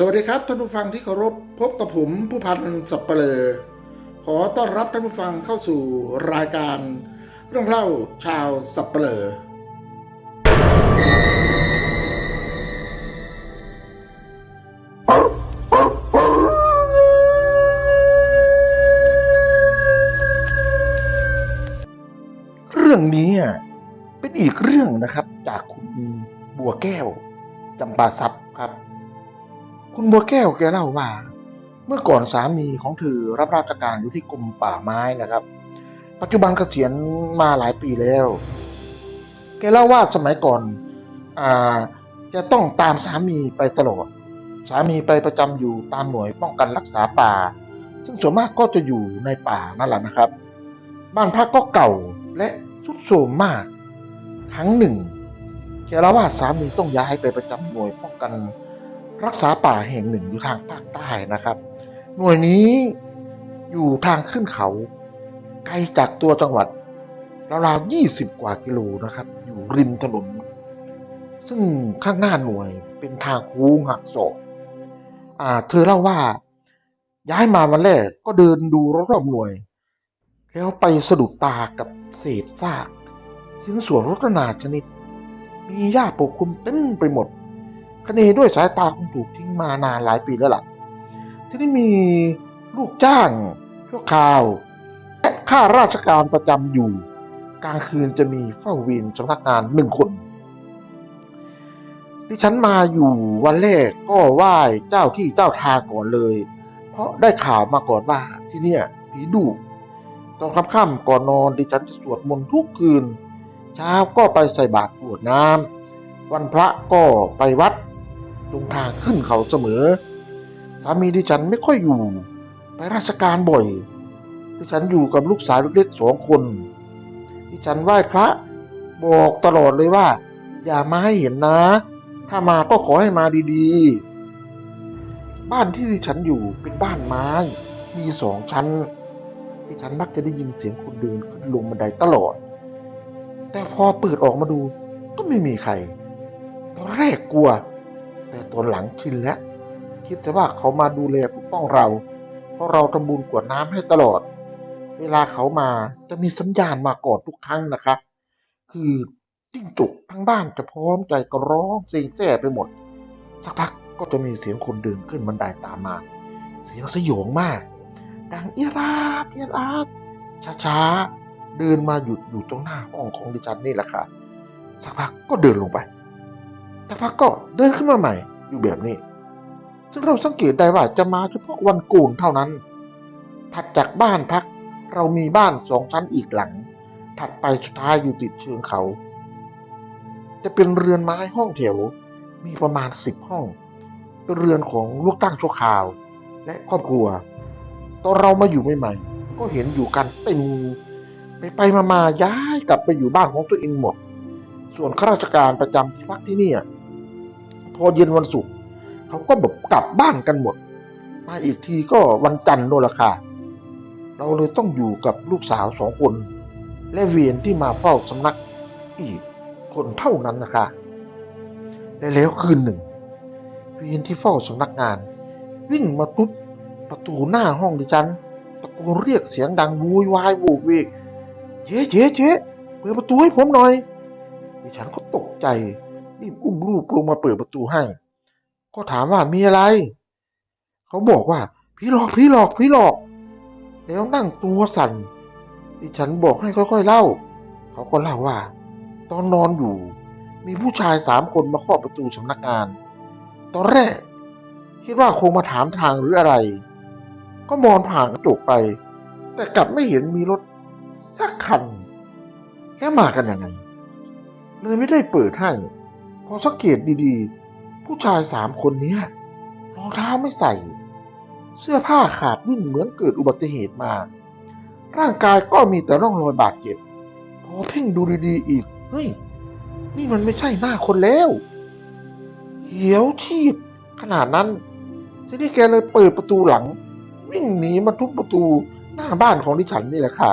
สวัสดีครับท่านผู้ฟังที่เคารพพบกับผมผู้พันสับเปลอขอต้อนรับท่านผู้ฟังเข้าสู่รายการ เรื่องเล่าชาวสับเปลอเรื่องนี้เป็นอีกเรื่องนะครับ จากคุณบัวแก้วจำปาซับครับ คุณบัวแก้วแกเล่าว่าเมื่อก่อนสามีของเธอรับราชการอยู่ที่กรมป่าไม้นะครับ ปัจจุบันเกษียณมาหลายปีแล้ว แกเล่าว่าสมัยก่อนอ่าจะต้องตามสามีไปตลอด สามีไปประจำอยู่ตามหน่วยป้องกันรักษาป่า ซึ่งส่วนมากก็จะอยู่ในป่านั่นแหละนะครับ บ้านพักก็เก่าและทุดโทรมมาก ครั้งหนึ่ง แกเล่าว่าสามีต้องย้ายไปประจำหน่วยป้องกัน รักษาป่าแห่งหนึ่งอยู่ทางภาคใต้นะครับ หน่วยนี้อยู่ทางขึ้นเขา ไกลจากตัวจังหวัดราวๆ20 กว่ากิโลนะครับ อยู่ริมถนน ซึ่งข้างหน้าหน่วยเป็นทางโค้งหักศอกอ่า เธอเล่าว่า ย้ายมาวันแรกก็เดินดูรอบๆหน่วย แล้วไปสะดุดตากับเศษซากสิ้นส่วนรถนาชนิด มีหญ้าปกคลุมเต็มไปหมด คเนด้วยสายตาคงถูกทิ้งมานานหลายปีแล้วล่ะ ที่นี่มีลูกจ้างชั่วคราว และข้าราชการประจำอยู่ กลางคืนจะมีเฝ้าเวรสำนักงานหนึ่งคนที่ฉันมาอยู่วันแรกก็ไหว้เจ้าที่เจ้าทางก่อนเลย เพราะได้ข่าวมาก่อนว่าที่เนี่ยผีดุตอนค่ำๆก่อนนอนดิฉันจะสวดมนต์ทุกคืน เช้าก็ไปใส่บาตรกรวดน้ำวันพระก็ไปวัด ตรงทางขึ้นเขาเสมอ สามีดิฉันไม่ค่อยอยู่ ไปราชการบ่อย ดิฉันอยู่กับลูกสาวเล็กๆสองคน ดิฉันไหว้พระบอกตลอดเลยว่า อย่ามาให้เห็นนะ ถ้ามาก็ขอให้มาดีๆ บ้านที่ดิฉันอยู่เป็นบ้านไม้ มีสองชั้น ดิฉันมักจะได้ยินเสียงคนเดินขึ้นลงบันไดตลอด แต่พอเปิดออกมาดูก็ไม่มีใครตอนแรกกลัว แต่ตอนหลังชินแล้ว คิดแต่ว่าเขามาดูแลปกป้องเรา เพราะเราทำบุญกวดน้ำให้ตลอด เวลาเขามาจะมีสัญญาณมาก่อนทุกครั้งนะครับ คือจิ้งจกทั้งบ้านจะพร้อมใจก็ร้องเสียงแจ้ไปหมด สักพักก็จะมีเสียงคนเดินขึ้นบันไดตามมา เสียงสยองมาก ดังเอียราดเอียราดช้าๆ เดินมาหยุดอยู่ตรงหน้าห้องของดิฉันนี่แหละค่ะ สักพักก็เดินลงไปสักพักก็ เดินขึ้นมาใหม่อยู่แบบนี้ ซึ่งเราสังเกตได้ว่าจะมาเฉพาะวันโกนเท่านั้น ถัดจากบ้านพัก เรามีบ้านสองชั้นอีกหลัง ถัดไปสุดท้ายอยู่ติดเชิงเขา จะเป็นเรือนไม้ห้องแถวมีประมาณสิบห้องเป็นเรือนของลูกตั้งชั่วคราว และครอบครัว ตอนเรามาอยู่ใหม่ๆก็เห็นอยู่กันเต็มไปไปมามาย้ายกลับไปอยู่บ้านของตัวเองหมด ส่วนข้าราชการประจำที่พักที่นี่ พอเย็นวันศุกร์เขาก็แบบกลับบ้านกันหมด มาอีกทีก็วันจันทร์โน่นละค่ะเราเลยต้องอยู่กับลูกสาวสองคน และเวียนที่มาเฝ้าสำนักอีกคนเท่านั้นนะคะและแล้วคืนหนึ่ง เวียนที่เฝ้าสำนักงาน วิ่งมาทุบประตูหน้าห้องดิฉันตะโกนเรียกเสียงดังวุ่นวายโวกเวกเจ๊เจ๊เจ๊เปิดประตูให้ผมหน่อยดิฉันก็ตกใจ รีบอุ้มลูกลงมาเปิดประตูให้ ก็ถามว่ามีอะไร เขาบอกว่าผีหลอกผีหลอกผีหลอก แล้วนั่งตัวสั่นดิฉันบอกให้ค่อยๆเล่า เขาก็เล่าว่า ตอนนอนอยู่ มีผู้ชายสามคนมาเคาะประตูสำนักงาน ตอนแรก คิดว่าคงมาถามทางหรืออะไร ก็มองผ่านกระจกไป แต่กลับไม่เห็นมีรถสักคัน แล้วมากันยังไงเลยไม่ได้เปิดให้ พอสังเกตดีๆ ผู้ชายสามคนเนี้ยรองเท้าไม่ใส่ เสื้อผ้าขาดวิ่นเหมือนเกิดอุบัติเหตุมา ร่างกายก็มีแต่ร่องรอยบาดเจ็บ พอเพ่งดูดีๆอีก เฮ้ย นี่มันไม่ใช่หน้าคนแล้วเขียวชีพขนาดนั้นทีนี้แกเลยเปิดประตูหลัง วิ่งหนีมาทุบประตูหน้าบ้านของดิฉันนี่แหละค่ะ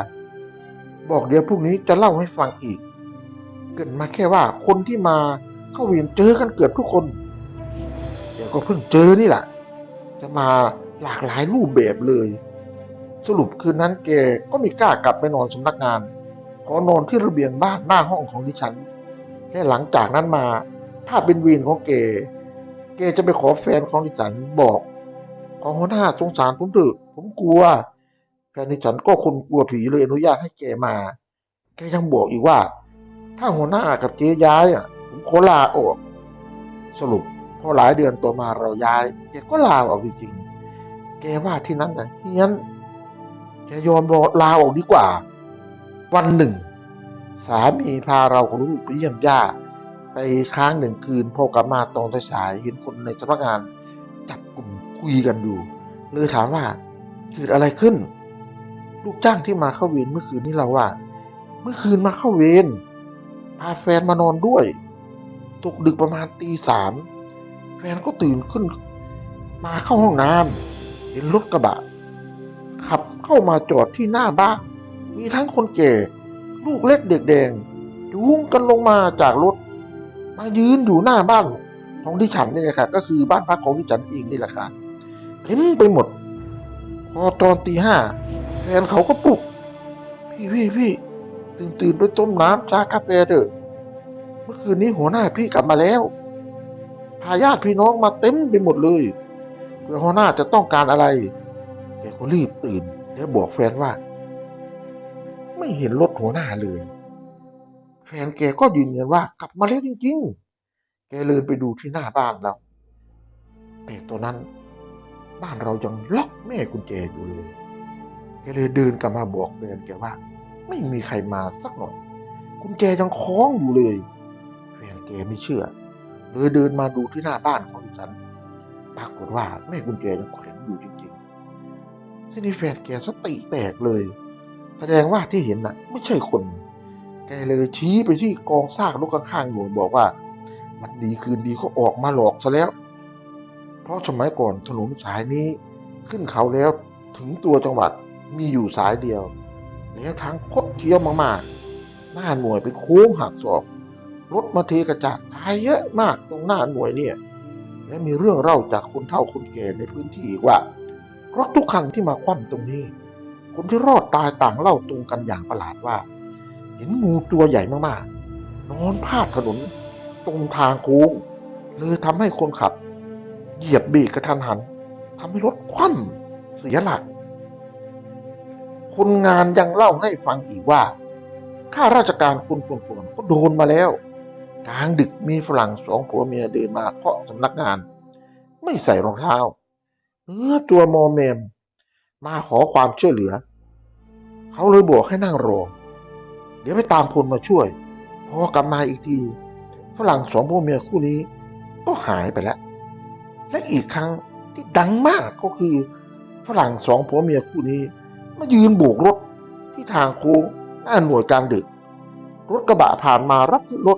บอกเดี๋ยวพรุ่งนี้จะเล่าให้ฟังอีก เกรินมาแค่ว่าคนที่มา เข้าเวียนเจอกันเกือบทุกคน เดี๋ยวก็เพิ่งเจอนี่แหละ จะมาหลากหลายรูปแบบเลย สรุปคืนนั้นแกก็ไม่กล้ากลับไปนอนสำนักงาน ขอนอนที่ระเบียงบ้านหน้าห้องของดิฉัน และหลังจากนั้นมา ถ้าเป็นวีนของแกแกจะไปขอแฟนของดิฉันบอกขอหัวหน้าสงสารผมเถอะผมกลัว แฟนดิฉันก็คนกลัวผีเลยอนุญาตให้แกมา แกยังบอกอีกว่า ถ้าหัวหน้ากับเจ๊ย้ายอะ ผมขอลาออก สรุปพอหลายเดือนต่อมาเราย้ายแกก็ลาออกจริงๆแกว่าที่นั้นนะเฮียนแกยอมลาออกดีกว่า วันหนึ่ง สามีพาเรากับลูกไปเยี่ยมย่าไปค้างหนึ่งคืนพอกลับมาตอนสายเห็นคนในสำนักงานจับกลุ่มคุยกันอยู่เลยถามว่าเกิดอะไรขึ้น ลูกจ้างที่มาเข้าเวรเมื่อคืนนี้เราว่า เมื่อคืนมาเข้าเวรพาแฟนมานอนด้วย ตกดึกประมาณตีสามแฟนก็ตื่นขึ้น มาเข้าห้องน้ำเห็นรถกระบะ ขับเข้ามาจอดที่หน้าบ้าน มีทั้งคนแก่ ลูกเล็กเด็กแดงจูงกันลงมาจากรถ มายืนอยู่หน้าบ้านของดิฉันนี่แหละครับก็คือบ้านพักของดิฉันเองนี่แหละครับเต็มไปหมด พอตอนตีห้าแฟนเขาก็ปลุก พี่พี่พี่ตื่นตื่นไปต้มน้ำชากาแฟเถอะ เมื่อคืนนี้หัวหน้าพี่กลับมาแล้วพาญาติพี่น้องมาเต็มไปหมดเลยเพื่อหัวหน้าจะต้องการอะไร แกก็รีบตื่นแล้วบอกแฟนว่า ไม่เห็นรถหัวหน้าเลย แฟนแกก็ยืนยันว่ากลับมาแล้วจริง ๆ แกเลยไปดูที่หน้าบ้านเราแต่ตอนนั้นบ้านเรายังล็อกแม่กุญแจอยู่เลย แกเลยเดินกลับมาบอกแฟนแกว่า ไม่มีใครมาสักหน่อยกุญแจยังคล้องอยู่เลย แกไม่เชื่อเลยเดินมาดูที่หน้าบ้านของดิฉัน ปรากฏว่าแม่กุญแจยังแขวนอยู่จริงๆที่นี่แฟนแกสติแตกเลย แสดงว่าที่เห็นน่ะ ไม่ใช่คน แกเลยชี้ไปที่กองซากรถข้างๆหนูบอกว่า มันดีคืนดีก็ออกมาหลอกซะแล้ว เพราะสมัยก่อนถนนสายนี้ขึ้นเขาแล้วถึงตัวจังหวัดมีอยู่สายเดียว แล้วทางคดเคี้ยวมากๆ หน้าหน่วยเป็นโค้งหักศอก รถมาเทกระจาดตายเยอะมากตรงหน้าหน่วยเนี่ย และมีเรื่องเล่าจากคนเฒ่าคนแก่ในพื้นที่อีกว่า รถทุกคันที่มาคว่ำตรงนี้ คนที่รอดตายต่างเล่าตรงกันอย่างประหลาดว่า เห็นงูตัวใหญ่มากๆ นอนพาดถนนตรงทางโค้งเลยทำให้คนขับ เหยียบเบรกกระทันหันทำให้รถคว่ำเสียหลัก คนงานยังเล่าให้ฟังอีกว่าข้าราชการคนก่อนๆก็โดนมาแล้ว กลางดึกมีฝรั่งสองผัวเมียเดินมาเคาะสำนักงาน ไม่ใส่รองเท้าเนื้อตัวมอมแมม มาขอความช่วยเหลือ เขาเลยบอกให้นั่งรอเดี๋ยวไปตามคนมาช่วย พอกลับมาอีกที ฝรั่งสองผัวเมียคู่นี้ ก็หายไปแล้ว และอีกครั้งที่ดังมากก็คือ ฝรั่งสองผัวเมียคู่นี้ มายืนโบกรถที่ทางโค้งหน้าหน่วยกลางดึก รถกระบะผ่านมารับรถ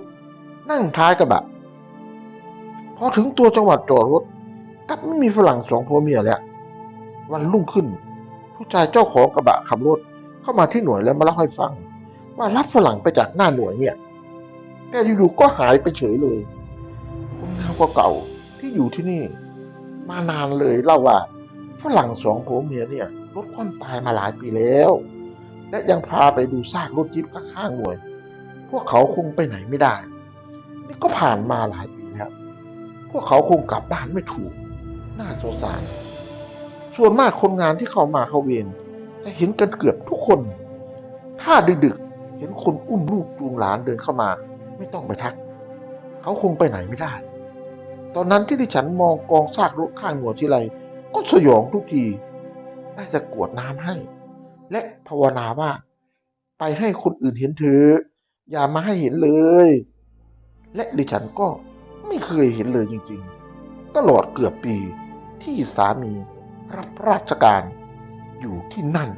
นั่งท้ายกระบะพอถึงตัวจังหวัดจอดรถกลับไม่มีฝรั่งสองผัวเมียแล้ววันรุ่งขึ้น ผู้ชายเจ้าของกระบะขับรถเข้ามาที่หน่วยแล้วมาเล่าให้ฟัง ว่ารับฝรั่งไปจากหน้าหน่วยเนี่ยแต่อยู่ๆก็หายไปเฉยเลยคนงานเก่าที่อยู่ที่นี่ มานานเลยเล่าว่าฝรั่งสองผัวเมียเนี่ยรถคว่ำตายมาหลายปีแล้ว และยังพาไปดูซากรถจิ๊บข้างๆหน่วย พวกเขาคงไปไหนไม่ได้ นี่ก็ผ่านมาหลายปีแล้ว พวกเขาคงกลับบ้านไม่ถูก น่าสงสาร ส่วนมากคนงานที่เข้ามาเข้าเวรจะเห็นกันเกือบทุกคน ถ้าดึกๆ เห็นคนอุ้มลูกจูงหลานเดินเข้ามา ไม่ต้องไปทัก เขาคงไปไหนไม่ได้ ตอนนั้นที่ดิฉันมองกองซากรถข้างหน่วทีไรก็สยองทุกที ได้จะกวดน้ำให้ และภาวนาว่า ไปให้คนอื่นเห็นเถออย่ามาให้เห็นเลย และดิฉันก็ไม่เคยเห็นเลยจริงๆ ตลอดเกือบปีที่สามีรับราชการอยู่ที่นั่น